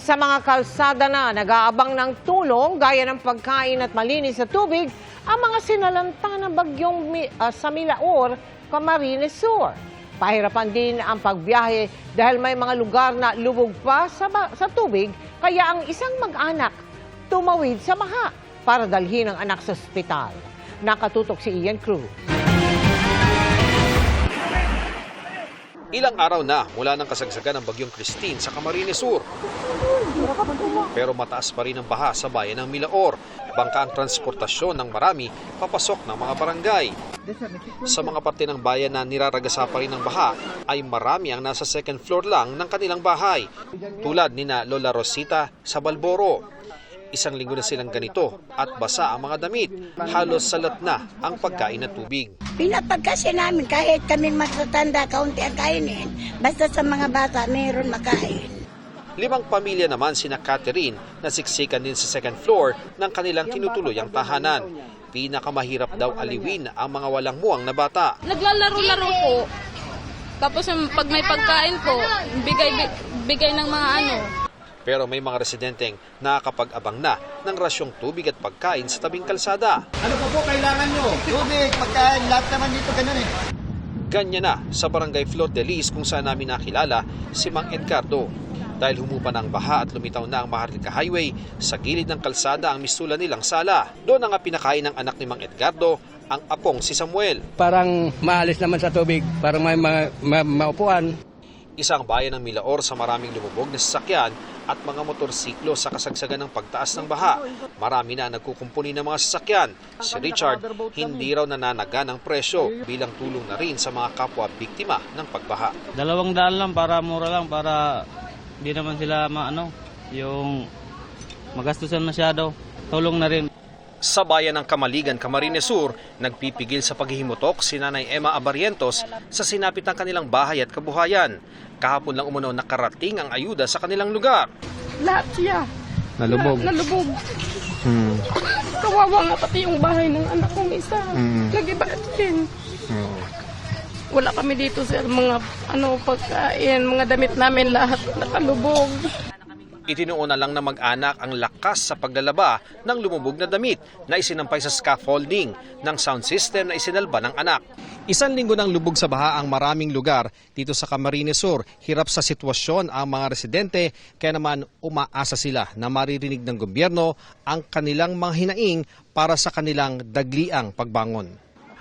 Sa mga kalsada na nag-aabang ng tulong gaya ng pagkain at malinis sa tubig, ang mga sinalanta ng bagyong ah, sa Milaor, Camarines Sur. Pahirapan din ang pagbiyahe dahil may mga lugar na lubog pa sa, sa tubig kaya ang isang mag-anak tumawid sa maha para dalhin ang anak sa ospital. Nakatutok si Ian Cruz. Ilang araw na mula ng kasagsagan ng bagyong Christine sa Camarines Sur. Pero mataas pa rin ang baha sa bayan ng Milaor. Bangka ang transportasyon ng marami papasok ng mga barangay. Sa mga parte ng bayan na niraragasa pa rin ng baha ay marami ang nasa second floor lang ng kanilang bahay. Tulad ni na Lola Rosita sa Balboro. Isang linggo na silang ganito at basa ang mga damit. Halos salat na ang pagkain at tubig. Pinapagkasya namin kahit kami matatanda, kaunti ang kainin. Basta sa mga bata, mayroon makain. Limang pamilya naman sina Catherine na siksikan din sa second floor ng kanilang tinutuluyang tahanan. Pinakamahirap daw aliwin ang mga walang muwang na bata. Naglalaro-laro po. Tapos yung pag may pagkain po, bigay bi- bigay ng mga ano. Pero may mga residenteng nakakapag-abang na ng rasyong tubig at pagkain sa tabing kalsada. Ano pa po kailangan nyo? Tubig, pagkain, lahat naman dito ganun eh. Ganyan na sa barangay Flor de Lis kung saan namin nakilala si Mang Edgardo. Dahil humupa ang baha at lumitaw na ang Maharlika Highway, sa gilid ng kalsada ang mistula nilang sala. Doon na nga pinakain ng anak ni Mang Edgardo, ang apong si Samuel. parang maalis naman sa tubig, parang may ma- ma- maupuan. Isang bayan ng Milaor sa maraming lumubog na sasakyan at mga motorsiklo sa kasagsagan ng pagtaas ng baha. Marami na nagkukumpuni ng mga sasakyan. Si Richard hindi raw nananaga ng presyo bilang tulong na rin sa mga kapwa biktima ng pagbaha. Dalawang daan lang para mura lang para hindi naman sila maano yung magastusan masyado. Tulong na rin. Sa bayan ng Kamaligan, Camarines Sur, nagpipigil sa paghihimutok si Nanay Emma Abarientos sa sinapit ng kanilang bahay at kabuhayan. Kahapon lang umunaw nakarating ang ayuda sa kanilang lugar. Lahat siya. Nalubog. Na, nalubog. Hmm. Kawawa nga pati yung bahay ng anak kong isa. Mm. Nagiba din. Wala kami dito sa mga ano pagkain, mga damit namin lahat nakalubog. Itinuuna lang ng mag-anak ang lakas sa paglalaba ng lumubog na damit na isinampay sa scaffolding ng sound system na isinalba ng anak. Isang linggo ng lubog sa baha ang maraming lugar dito sa Camarines Sur. Hirap sa sitwasyon ang mga residente kaya naman umaasa sila na maririnig ng gobyerno ang kanilang mga hinaing para sa kanilang dagliang pagbangon.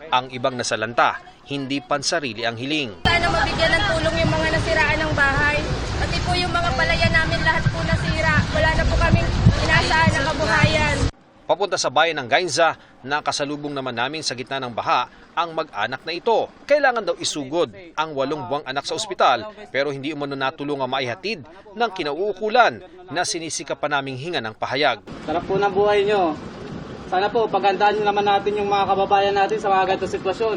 Ang ibang nasalanta, hindi pansarili ang hiling. Sana mabigyan ng tulong yung mga nasiraan ng bahay. Papunta sa bayan ng Gainza, nakasalubong naman namin sa gitna ng baha ang mag-anak na ito. Kailangan daw isugod ang walong buwang anak sa ospital pero hindi umano natulungan maihatid ng kinauukulan na sinisika pa naming hinga ng pahayag. Sarap po ng buhay nyo. Sana po pagandaan nyo naman natin yung mga kababayan natin sa mga ganitong sitwasyon.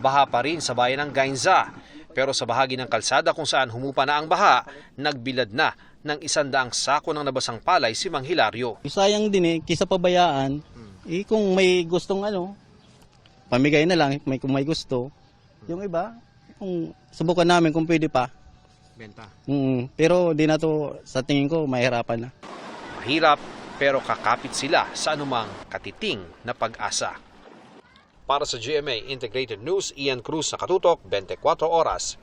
Baha pa rin sa bayan ng Gainza. Pero sa bahagi ng kalsada kung saan humupa na ang baha, nagbilad na ng isandaang sako ng nabasang palay si Mang Hilario. Sayang din eh, kisa pabayaan. Eh, kung may gustong ano, pamigay na lang may, kung may gusto. Yung iba, kung subukan namin kung pwede pa. Benta. Mm, pero di na to, sa tingin ko, mahirapan na. Mahirap pero kakapit sila sa anumang katiting na pag-asa. Para sa GMA Integrated News, Ian Cruz sa Katutok, 24 Oras.